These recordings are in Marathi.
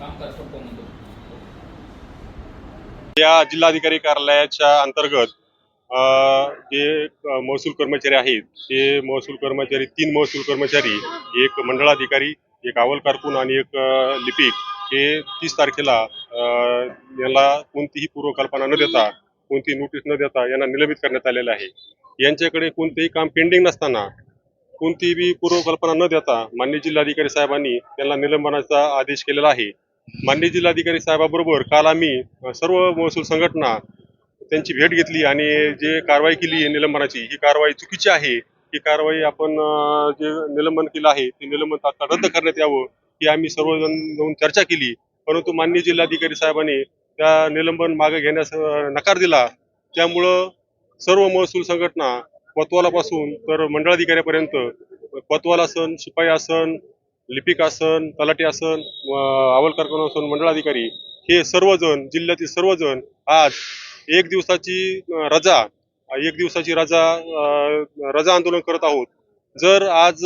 कामकाज ठप्प म्हणतो या जिल्हाधिकारी कार्यालयाच्या अंतर्गत जे महसूल कर्मचारी आहेत ते महसूल कर्मचारी तीन महसूल कर्मचारी एक मंडळाधिकारी एक अवल कारकून आणि एक लिपिक हे तीस तारखेला अ, यांना कोणतीही पूर्वकल्पना न देता कोणतीही नोटीस न देता यांना निलंबित करण्यात आलेलं आहे. यांच्याकडे कोणतेही काम पेंडिंग नसताना कोणतीही पूर्वकल्पना न देता मान्य जिल्हाधिकारी साहेबांनी त्यांना निलंबनाचा आदेश केलेला आहे. मान्य जिल्हाधिकारी साहेबाबरोबर काल आम्ही सर्व महसूल संघटना त्यांची भेट घेतली आणि जे कारवाई केली आहे निलंबनाची ही कारवाई चुकीची आहे. ही कारवाई आपण जे निलंबन केलं आहे ते निलंबन तात्काळ रद्द करण्यात यावं ही आम्ही सर्वजण जाऊन चर्चा केली. परंतु मान्य जिल्हाधिकारी साहेबांनी त्या निलंबन मागे घेण्यास नकार दिला. त्यामुळं सर्व महसूल संघटना पतवालापासून तर मंडळाधिकाऱ्यापर्यंत कोतवाल असन शिपाई आसन लिपिक आसन तलाठी आसन अवल आसन मंडळाधिकारी हे सर्वजण जिल्ह्यातील सर्वजण आज एक दिवसाची रजा एक दिवसाची रजा रजा आंदोलन करत आहोत. जर आज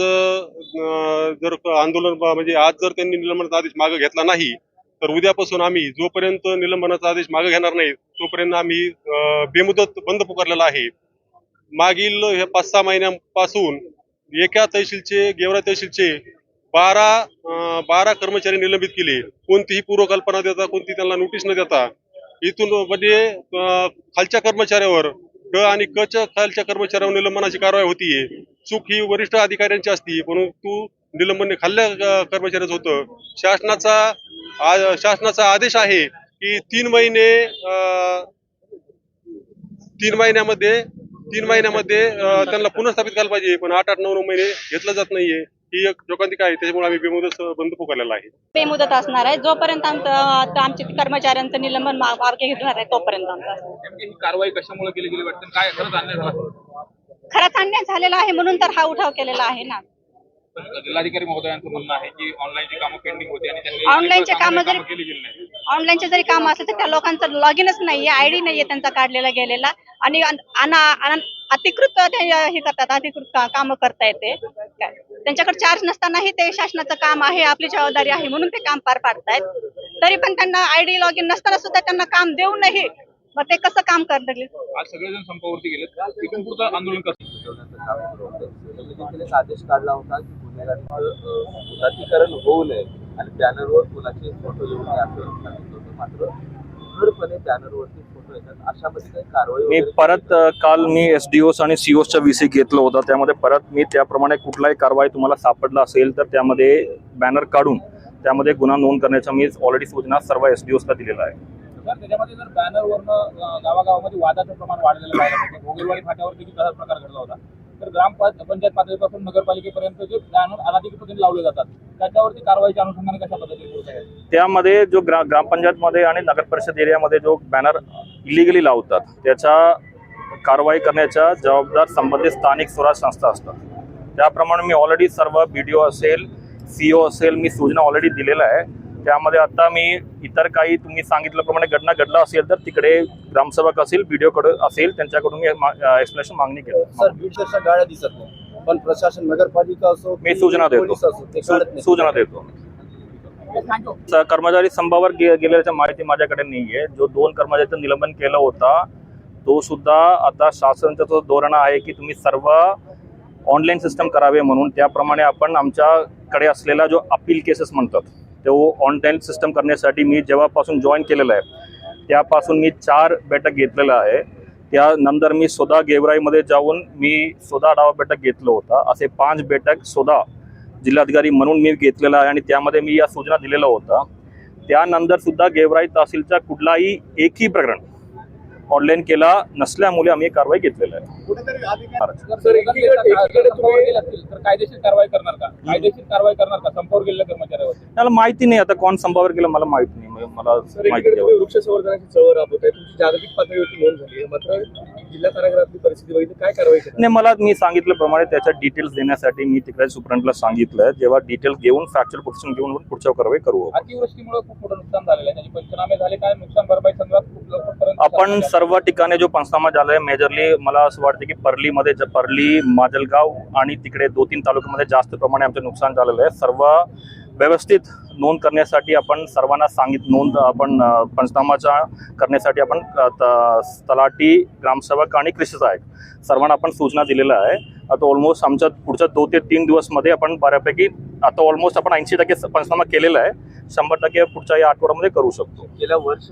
जर आंदोलन म्हणजे आज जर त्यांनी निलंबनाचा आदेश मागे घेतला नाही तर उद्यापासून आम्ही जोपर्यंत निलंबनाचा आदेश मागे घेणार नाही तोपर्यंत आम्ही बेमुदत बंद पुकारलेला आहे. मागील हे पाच सहा महिन्यांपासून एका तहसीलचे गेवरा तहसीलचे बारा बारा कर्मचारी निलंबित केले. कोणतीही पूर्वकल्पना देता कोणती त्यांना नोटीस न देता. इथून म्हणजे खालच्या कर्मचाऱ्यावर क आणि क च्या खालच्या कर्मचाऱ्यावर निलंबनाची कारवाई होतीये. चूक ही वरिष्ठ अधिकाऱ्यांची असती परंतु निलंबन खाल्ल्या अं, कर्मचाऱ्याचं होतं. शासनाचा शासनाचा आदेश आहे की तीन महिने अं, तीन महिन्यामध्ये तीन महिन्यामध्ये त्यांना पुनर्स्थापित करायला पाहिजे पण आठ आठ नऊ नऊ महिने घेतलं जात नाहीये. ही एक जोकांतिका आहे? त्याच्यामुळे आम्ही बेमुदत बंद पुकारलेला आहे. बेमुदत असणार आहे. जोपर्यंत आमचं आता आमचे कर्मचाऱ्यांचं निलंबन मा- मार्गे घेणार आहे तोपर्यंत आमचं ही कारवाई कशामुळे केली गेली वाटतं? काय खरंच अन्याय झाला खरंच अन्याय झालेला आहे म्हणून तर हा उठाव केलेला आहे ना. जिल्हाधिकारी महोदयांचं म्हणणं आहे की ऑनलाईनची कामं पेंडिंग होती आणि त्यांनी ऑनलाईनचे कामं जरी- कामं केली गेली नाही. ऑनलाईनचे जरी काम असेल तर त्या लोकांचं लॉग इनच नाहीये आयडी नाहीये त्यांचा काढलेला गेलेला. आणि अन- अना- अन- अतिकृत ते हे करतात अधिकृत का- कामं करता येते. त्यांच्याकडे चार्ज नसतानाही ते शासनाचं काम आहे आपली जबाबदारी आहे म्हणून ते काम पार पाडतायत. तरी पण त्यांना आयडी लॉग इन नसताना सुद्धा त्यांना काम देऊनही मग ते कसं काम करतील आज सगळेजण संपावरती गेलेत. पुढचं आंदोलन करतील ठेवण्याचं काम सुरू होतं. त्यामुळे देखील एक आदेश काढला होता. की मुदातीकरण होऊ नये आणि बॅनरवर कुणाचे फोटो येऊ नये असं सांगितलं होतं. मात्र बॅनरवरती फोटो येतात अशामध्ये काही कारवाई मी परत काल मी एस डी ओस आणि सीओसच्या व्हीसी घेतलं होतं. त्यामध्ये परत मी त्याप्रमाणे कुठलाही कारवाई तुम्हाला सापडला असेल तर त्यामध्ये बॅनर काढून त्यामध्ये गुन्हा नोंद करण्याचा मी ऑलरेडी सूचना सर्व एस डी ओसला दिलेला आहे. तर त्याच्यामध्ये जर बॅनरवरनं गावागावामध्ये वादाचं प्रमाण वाढलेलं पाहिलं भोगेवाडी फाट्यावर देखील तसाच प्रकार घडला होता. तर ग्रामपंचायत पातळीपासून नगरपालिकेपर्यंत जे बॅनर अनाधिकृत पद्धतीने लावले जातात त्याच्यावरती कारवाईच्या अनुषंगाने कशा पद्धतीने त्यामध्ये जो ग्रा ग्रामपंचायतमध्ये आणि नगर परिषद एरियामध्ये जो बॅनर इलिगली लावतात त्याच्या कारवाई करण्याच्या जबाबदार संबंधित स्थानिक स्वराज संस्था असतात. त्याप्रमाणे मी ऑलरेडी सर्व बी डी ओ असेल सीओ असेल मी सूचना ऑलरेडी दिलेल्या आहे. त्यामध्ये आता मी इतर काही तुम्ही सांगितल्याप्रमाणे घटना घडला असेल तर तिकडे ग्रामसेवक असेल बी कडे असेल त्यांच्याकडून मी एक्सप्लेनेशन मागणी केली. सर बीडच्या गाड्या दिसत नाही. पण प्रशासन नगरपालिका असो मी सूचना देतो. नाही. सूचना देतो. कर्मचारी संभावर गे गेलेल्याच्या माहिती माझ्याकडे नाहीये. जो दोन कर्मचाऱ्यांचं निलंबन केलं होता तो सुद्धा आता शासनाचं जो धोरण आहे की तुम्ही सर्व ऑनलाईन सिस्टम करावे म्हणून. त्याप्रमाणे आपण आमच्याकडे असलेला जो अपील केसेस म्हणतात तो ऑनलाईन सिस्टम करण्यासाठी मी जेव्हापासून जॉईन केलेलं आहे त्यापासून मी चार बैठक घेतलेलं आहे. त्यानंतर मी स्वतः गेवराईमध्ये जाऊन मी स्वतः आढावा बैठक घेतलं होता. असे पाच बैठक स्वतः जिल्हाधिकारी म्हणून मी घेतलेला आहे आणि त्यामध्ये मी या सूचना दिलेल्या होता त्यानंतर सुद्धा गेवराई तहसीलचा कुठलाही एकही प्रकरण ऑनलाईन केला नसल्यामुळे आम्ही कारवाई घेतलेली आहे. जर संपावर गेले असतील तर कायदेशीर कारवाई करणार का? कायदेशीर कारवाई करणार का? संपावर गेलेल्या कर्मचाऱ्यावरती? मला माहिती नाही आता कोण संपावर गेलं मला माहीत नाही. मला. वृक्ष संवर्धनाची चळवळ राबवत आहे. तुमची जागतिक पातळीवरती नोंद झाली आहे. मात्र जिल्हा कारागृहातली परिस्थिती बघितली काय कारवाई नाही मला मी सांगितल्याप्रमाणे त्याच्या डिटेल्स देण्यासाठी मी तिकडे सुप्रंटला सांगितलं जेव्हा डिटेल्स घेऊन फॅक्चर पोझिशन घेऊन पुढच्या कारवाई करू अतिवृष्टीमुळे खूप मोठं नुकसान झालेलं आहे. त्याचे पंचनामे झाले. काय नुकसान भरपाई संदर्भात आपण सर्व ठिकाणी जो पंचनामा झालाय मेजरली मला असं वाटतं की पर्लीमध्ये पर्ली माजलगाव आणि तिकडे दोन तीन तालुक्यामध्ये जास्त प्रमाणे आमचं नुकसान झालेलं आहे. सर्व व्यवस्थित नोंद करण्यासाठी आपण सर्वांना सांगित नोंद आपण अ, पंचनामाचा करण्यासाठी आपण अ, त- तलाठी ग्रामसेवक आणि कृषी सहायक सर्वांना आपण सूचना दिलेल्या आहे. आता ऑलमोस्ट आमच्या पुढच्या दोन ते तीन दिवसमध्ये आपण बऱ्यापैकी आता ऑलमोस्ट आपण ऐंशी टक्के पंचनामा केलेला आहे. शंभर टक्के पुढच्या या आठवड्यामध्ये करू शकतो. गेल्या वर्ष